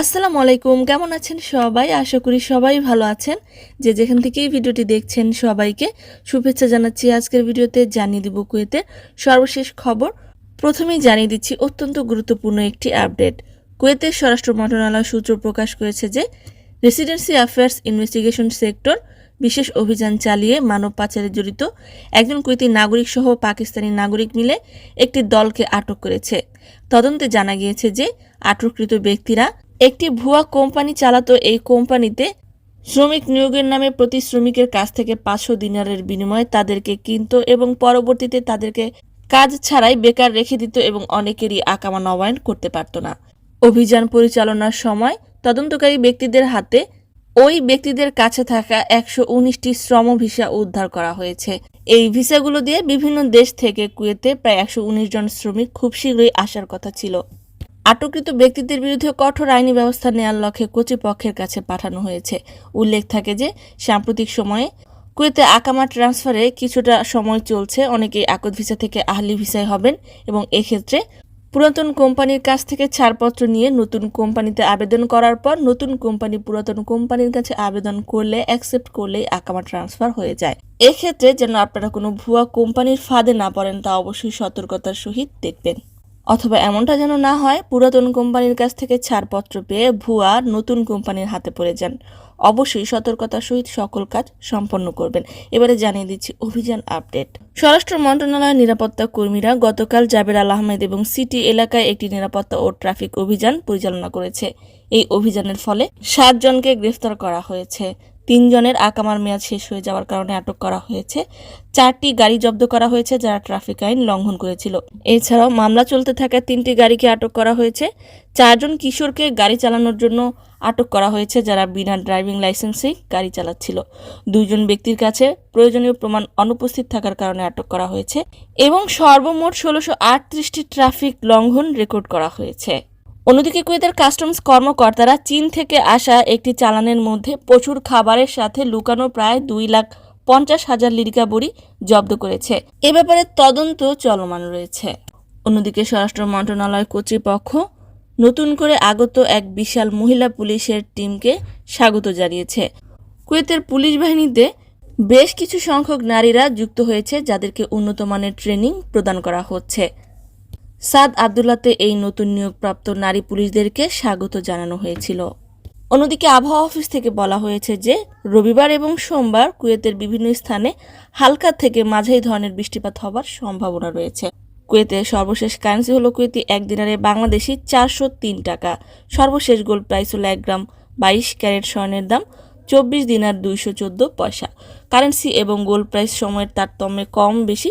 আসসালামু আলাইকুম, কেমন আছেন সবাই? আশা করি সবাই ভালো আছেন। যে যেখান থেকে এই ভিডিওটি দেখছেন সবাইকে শুভেচ্ছা জানাচ্ছি। আজকের ভিডিওতে জানিয়ে দিব কুয়েতে সর্বশেষ খবর। প্রথমেই জানিয়ে দিচ্ছি অত্যন্ত গুরুত্বপূর্ণ একটি আপডেট। কুয়েতের স্বরাষ্ট্র মন্ত্রণালয় সূত্র প্রকাশ করেছে যে, রেসিডেন্সি অ্যাফেয়ার্স ইনভেস্টিগেশন সেক্টর বিশেষ অভিযান চালিয়ে মানব পাচারে জড়িত একজন কুয়েতি নাগরিক সহ পাকিস্তানি নাগরিক মিলে একটি দলকে আটক করেছে। তদন্তে জানা গিয়েছে যে, আটককৃত ব্যক্তিরা একটি ভুয়া কোম্পানি চালাতো এই কোম্পানিতে শ্রমিক নিয়োগের নামে প্রতি শ্রমিকের কাছ থেকে পাঁচশো দিনারের বিনিময়ে তাদেরকে কিনত এবং পরবর্তীতে তাদেরকে কাজ ছাড়াই বেকার রেখে দিত এবং অনেকেরই আকামা নবায়ন করতে পারত না। অভিযান পরিচালনার সময় তদন্তকারী ব্যক্তিদের হাতে ওই ব্যক্তিদের কাছে থাকা একশো উনিশটি শ্রম ভিসা উদ্ধার করা হয়েছে। এই ভিসাগুলো দিয়ে বিভিন্ন দেশ থেকে কুয়েতে প্রায় একশো উনিশ জন শ্রমিক খুব শীঘ্রই আসার কথা ছিল। আটককৃত ব্যক্তিদের বিরুদ্ধে কঠোর আইনি ব্যবস্থা নেওয়ার লক্ষ্যে কর্তৃপক্ষের কাছে পাঠানো হয়েছে। উল্লেখ থাকে যে, সাম্প্রতিক সময়ে কুয়েতে আকামা ট্রান্সফারে কিছুটা সময় চলছে, অনেকেই আকদ ভিসা থেকে আহলি ভিসায় হবেন এবং এক্ষেত্রে পুরাতন কোম্পানির কাছ থেকে ছাড়পত্র নিয়ে নতুন কোম্পানিতে আবেদন করার পর নতুন কোম্পানি পুরাতন কোম্পানির কাছে আবেদন করলে অ্যাকসেপ্ট করলেই আকামা ট্রান্সফার হয়ে যায়। এক্ষেত্রে যেন আপনারা কোনো ভুয়া কোম্পানির ফাঁদে না পড়েন, তা অবশ্যই সতর্কতার সহিত দেখবেন। অথবা এমনটা যেন না হয়, পুরাতন কোম্পানির কাছ থেকে ছাড়পত্র পেয়ে ভুয়া নতুন কোম্পানির হাতে পড়ে যান। অবশ্যই সতর্কতার সহিত সকল কাজ সম্পন্ন করবেন। এবারে জানিয়ে দিচ্ছি অভিযান আপডেট। স্বরাষ্ট্র মন্ত্রণালয়ের নিরাপত্তা কর্মীরা গতকাল জাবের আল আহমেদ এবং সিটি এলাকায় একটি নিরাপত্তা ও ট্রাফিক অভিযান পরিচালনা করেছে। এই অভিযানের ফলে সাতজনকে গ্রেফতার করা হয়েছে। তিনজনের আকামার মেয়াদ শেষ হয়ে যাওয়ার কারণে আটক করা হয়েছে। চারটি গাড়ি জব্দ করা হয়েছে যারা ট্রাফিক আইন লঙ্ঘন করেছিল। এছাড়াও মামলা চলতে থাকা তিনটি গাড়িকে আটক করা হয়েছে। চারজন কিশোরকে গাড়ি চালানোর জন্য আটক করা হয়েছে যারা বিনা ড্রাইভিং লাইসেন্সেই গাড়ি চালাচ্ছিল। দুইজন ব্যক্তির কাছে প্রয়োজনীয় প্রমাণ অনুপস্থিত থাকার কারণে আটক করা হয়েছে এবং সর্বমোট ষোলোশো আটত্রিশটি ট্রাফিক লঙ্ঘন রেকর্ড করা হয়েছে। অন্যদিকে কুয়েতের কাস্টমস কর্মকর্তারা চীন থেকে আসা একটি চালানের মধ্যে প্রচুর খাবারের সাথে লুকানো প্রায় দুই লাখ পঞ্চাশ হাজার লিরিকা বড়ি জব্দ করেছে। এ ব্যাপারে তদন্ত চলমান রয়েছে। অন্যদিকে স্বরাষ্ট্র মন্ত্রণালয় কর্তৃপক্ষ নতুন করে আগত এক বিশাল মহিলা পুলিশের টিমকে স্বাগত জানিয়েছে। কুয়েতের পুলিশ বাহিনীতে বেশ কিছু সংখ্যক নারীরা যুক্ত হয়েছে, যাদেরকে উন্নত মানের ট্রেনিং প্রদান করা হচ্ছে। সাদ আবদুল্লাতে এই নতুন নিয়োগপ্রাপ্ত নারী পুলিশদেরকে স্বাগত জানানো হয়েছিল। অন্যদিকে আবহাওয়া অফিস থেকে বলা হয়েছে যে, রবিবার এবং সোমবার কুয়েতের বিভিন্ন স্থানে হালকা থেকে মাঝারি ধরনের বৃষ্টিপাত হবার সম্ভাবনা রয়েছে। কুয়েতের সর্বশেষ কারেন্সি হলো কুয়েতি এক দিনারে বাংলাদেশি চারশো তিন টাকা। সর্বশেষ গোল্ড প্রাইস হলো এক গ্রাম বাইশ ক্যারেট স্বর্ণের দাম চব্বিশ দিনার দুইশো চোদ্দ পয়সা। কারেন্সি এবং গোল্ড প্রাইস সময়ের তারতম্যে কম বেশি